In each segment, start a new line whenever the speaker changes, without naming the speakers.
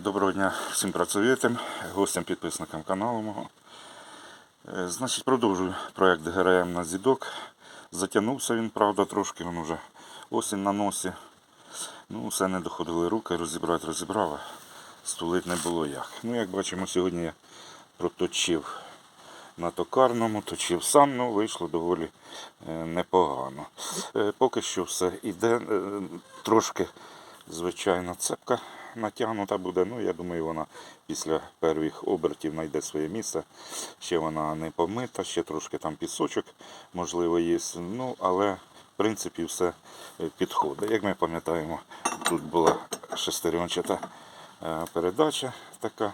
Доброго дня всім працюєтим, гостям, підписникам каналу мого. Е, Значить, продовжую проект ГРМ на зідок. Затягнувся він, правда, трошки, він вже осінь на носі. Ну, все не доходили руки, розібрати розібрав, а стулити не було як. Ну, як бачимо, сьогодні я проточив на токарному, точив сам, ну вийшло доволі е, непогано. Е, Поки що все йде трошки, звичайно, цепка натягнута буде. Ну, я думаю, вона після перших обертів знайде своє місце. Ще вона не помита, ще трошки там пісочок, можливо, є. Ну, але в принципі все е, підходить. Як ми пам'ятаємо, тут була шестеренчата е, передача така.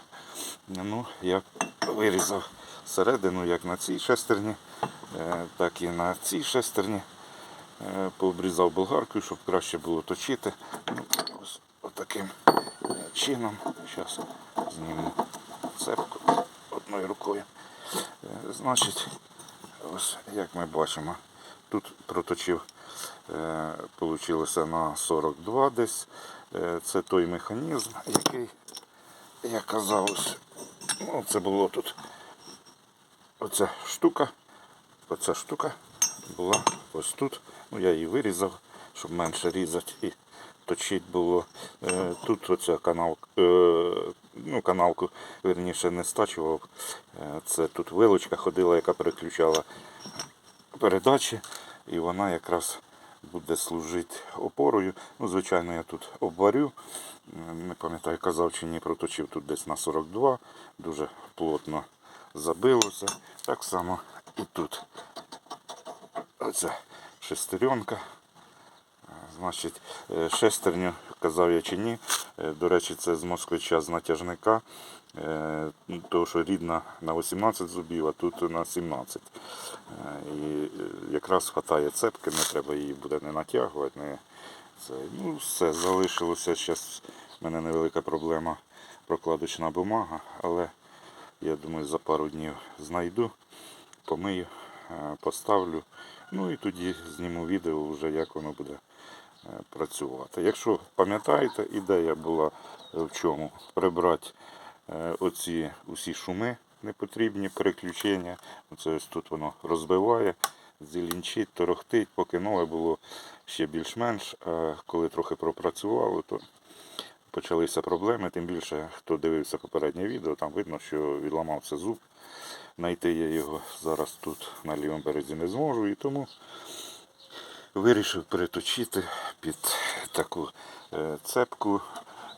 Ну, я вирізав середину як на цій шестерні, е, так і на цій шестерні. Пообрізав болгаркою, щоб краще було точити. Ну, ось отаким е, чином. Зараз зніму цепку одною рукою. Е, Значить, ось як ми бачимо, тут проточив, е, получилося на 42 десь. Е, Це той механізм, який, я казав, ось, ну, це було тут оця штука, оця штука була ось тут. Ну, я її вирізав, щоб менше різати точить було. Е, Тут оця канал, е, ну, каналку верніше не стачував. Е, Це тут вилочка ходила, яка переключала передачі, і вона якраз буде служити опорою. Ну, звичайно, я тут обварю. Не пам'ятаю, казав чи ні, проточив тут десь на 42, дуже плотно забилося. Так само і тут. Оця шестеренка. Значить, е, шестерню, казав я чи ні. Е, До речі, це з москвича з натяжника. Е, ну, Тому що рідна на 18 зубів, а тут на 17. Е, І якраз вистачає цепки, не треба її буде не натягувати. Не це. Ну, все, залишилося. Зараз в мене невелика проблема прокладочна бумага, але я думаю, за пару днів знайду, помию, поставлю. Ну і тоді зніму відео вже, як воно буде працювати. Якщо пам'ятаєте, ідея була е, в чому? Прибрати е, оці усі шуми непотрібні, переключення. Оце ось тут воно розбиває, зелінчить, торохтить, поки нове було ще більш-менш. А коли трохи пропрацювало, то почалися проблеми. Тим більше, хто дивився попереднє відео, там видно, що відламався зуб. Знайти я його зараз тут на лівому березі не зможу. І тому вирішив переточити під таку е, цепку.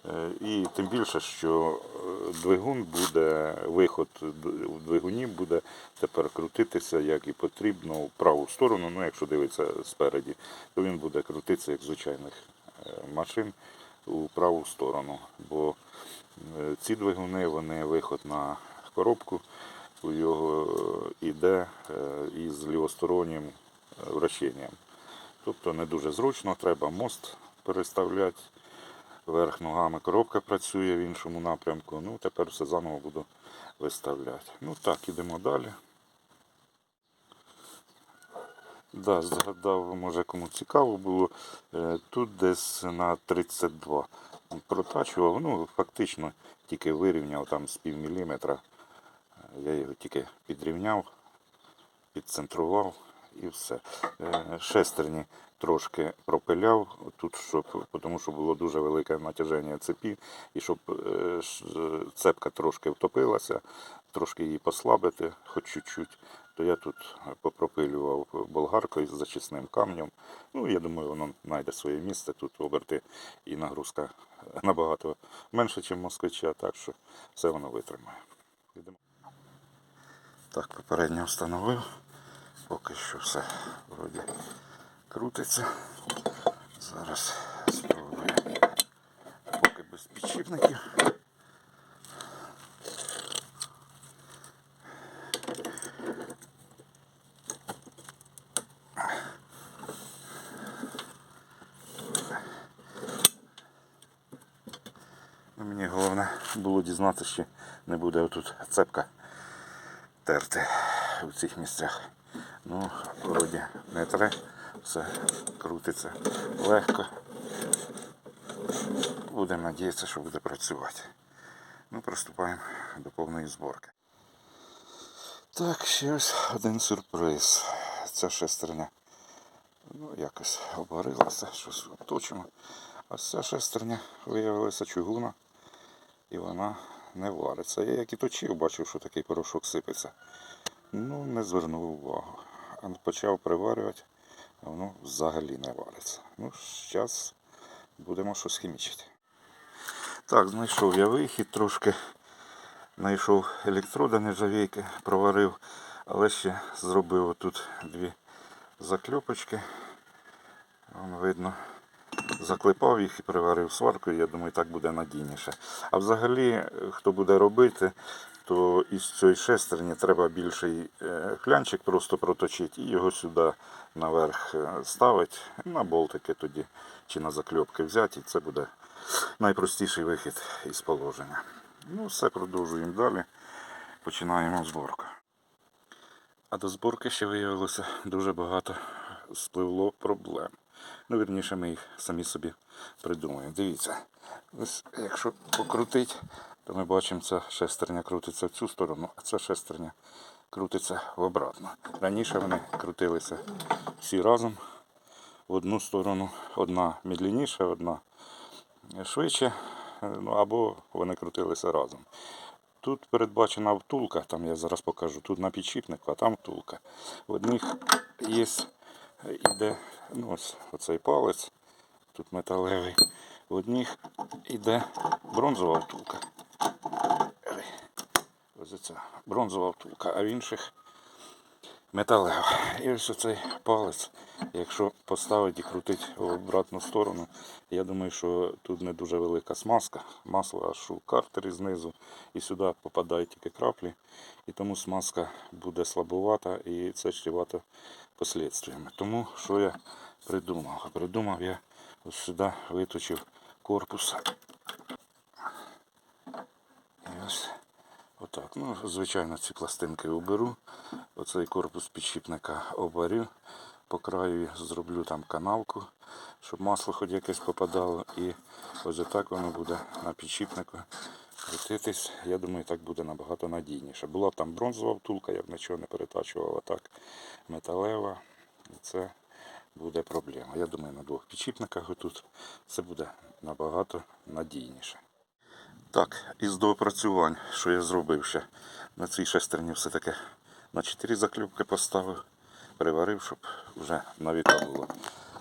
Е, І тим більше, що е, двигун буде, виход в двигуні буде тепер крутитися як і потрібно в праву сторону. Ну, якщо дивитися спереді, то він буде крутитися як звичайних машин у праву сторону. Бо ці двигуни, вони виход на коробку, у його іде е, із лівостороннім вращенням. Тобто не дуже зручно, треба мост переставляти. Верх ногами коробка працює в іншому напрямку. Ну, тепер все заново буду виставляти. Ну так, ідемо далі. Да, згадав, може кому цікаво було. Е, Тут десь на 32 протачував, ну фактично тільки вирівняв там з пів міліметра. Е, Я його тільки підрівняв, підцентрував і все. Е, Шестерні трошки пропиляв тут, щоб, тому що було дуже велике натяження цепі, і щоб е, цепка трошки втопилася, трошки її послабити, хоч чуть-чуть, то я тут попропилював болгаркою з зачисним камнем. Ну, я думаю, воно знайде своє місце. Тут оберти і нагрузка набагато менше, ніж москвича, так що все воно витримає. Так, попередньо встановив. Поки що все вроді крутиться. Зараз спробую. Поки без підшипників. Ну, Мені головне було дізнатися, що не буде тут цепка терти в цих місцях. Ну, вроді не тре, все крутиться легко. Будемо надіятися, що буде працювати. Ну, приступаємо до повної зборки. Так, ще ось один сюрприз. Ця шестерня ну, якось обварилася, щось обточимо. А ця шестерня виявилася чугуна і вона не вариться. Я як і точив, бачив, що такий порошок сипеться. Ну, не звернув увагу. Почав приварювати, а воно взагалі не вариться. Ну, зараз будемо щось хімічити. Так, знайшов я вихід трошки. Знайшов електроди нержавійки, проварив, але ще зробив тут дві закльопочки. Вон видно, заклепав їх і приварив сваркою, я думаю, так буде надійніше. А взагалі, е, хто буде робити, то із цієї шестерні треба більший е, клянчик просто проточити і його сюди наверх е, ставити, на болтики тоді чи на закльопки взяти, і це буде найпростіший вихід із положення. Ну, все продовжуємо далі. Починаємо зборку. А до зборки ще виявилося дуже багато спливло проблем. Ну, вірніше, ми їх самі собі придумаємо. Дивіться, ось якщо покрутить, то ми бачимо, ця шестерня крутиться в цю сторону, а ця шестерня крутиться в обратну. Раніше вони крутилися всі разом в одну сторону, одна медленніша, одна швидше, е, ну, або вони крутилися разом. Тут передбачена втулка, там я зараз покажу, тут на підшипнику, а там втулка. В одних є, іде ну, ось оцей палець, тут металевий. В одних іде бронзова втулка. Ось ця бронзова втулка, а в інших металева. І ось оцей палець, якщо поставити і крутити в обратну сторону, я думаю, що тут не дуже велика смазка. Масло аж у картері знизу і сюди попадають тільки краплі. І тому смазка буде слабувата і це чревато послідствиями. Тому що я придумав? Придумав я ось сюди виточив корпус. І ось Отак. Ну, звичайно, ці пластинки уберу. Оцей корпус підшипника обварю. По краю зроблю там канавку, щоб масло хоч якесь попадало. І ось так воно буде на підшипнику крутитись. Я думаю, так буде набагато надійніше. Була там бронзова втулка, я б нічого не перетачував, а так металева. І це буде проблема. Я думаю, на двох підшипниках отут це буде набагато надійніше. Так, із доопрацювань, що я зробив ще на цій шестерні все-таки на 4 заклюпки поставив, приварив, щоб вже на віка було.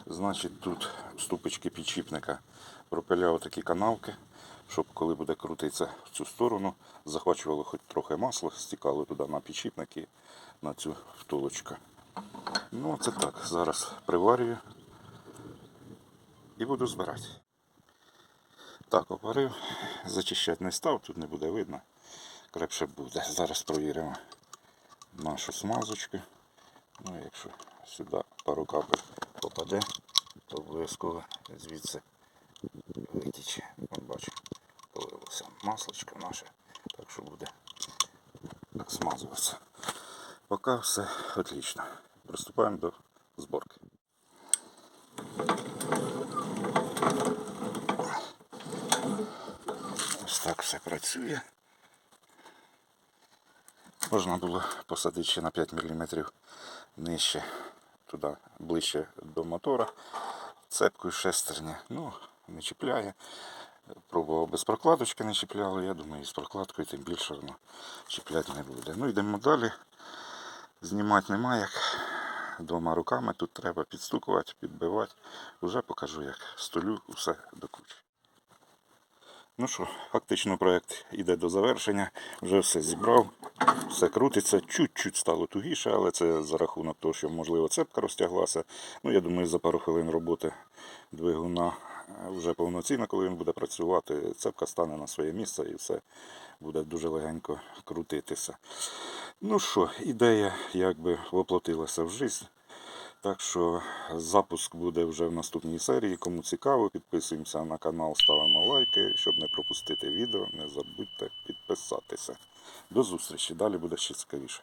Значить, тут ступочки підчіпника пропиляв такі канавки, щоб коли буде крутитися в цю сторону, захвачувало хоч трохи масла, стікало туди на підчіпник і на цю втулочку. Ну, це так. Зараз приварюю і буду збирати. Так, опарив, зачищати не став, тут не буде видно. Крепше буде. Зараз провіримо нашу смазочку. Ну, якщо сюди пару капель попаде, то обов'язково звідси витіче. От бачу, полилося маслочко наше, так що буде смазуватися. Поки все отлично. Приступаємо до зборки. Ось так все працює. Можна було посадити ще на 5 мм нижче, туди ближче до мотора. Цепкою шестерня. Ну, не чіпляє. Пробував без прокладочки не чіпляло, я думаю, і з прокладкою тим більше воно чіпляти не буде. Ну йдемо далі. Знімати нема як. Двома руками тут треба підстукувати, підбивати. Уже покажу, як столю все до кучі. Ну що, фактично проєкт іде до завершення. Вже все зібрав, все крутиться, чуть-чуть стало тугіше, але це за рахунок того, що можливо цепка розтяглася. Ну, я думаю, за пару хвилин роботи двигуна е, вже повноцінно, коли він буде працювати, цепка стане на своє місце і все буде дуже легенько крутитися. Ну що, ідея якби воплотилася в життя. Так що запуск буде вже в наступній серії. Кому цікаво, підписуємося на канал, ставимо лайки. Щоб не пропустити відео, не забудьте підписатися. До зустрічі. Далі буде ще цікавіше.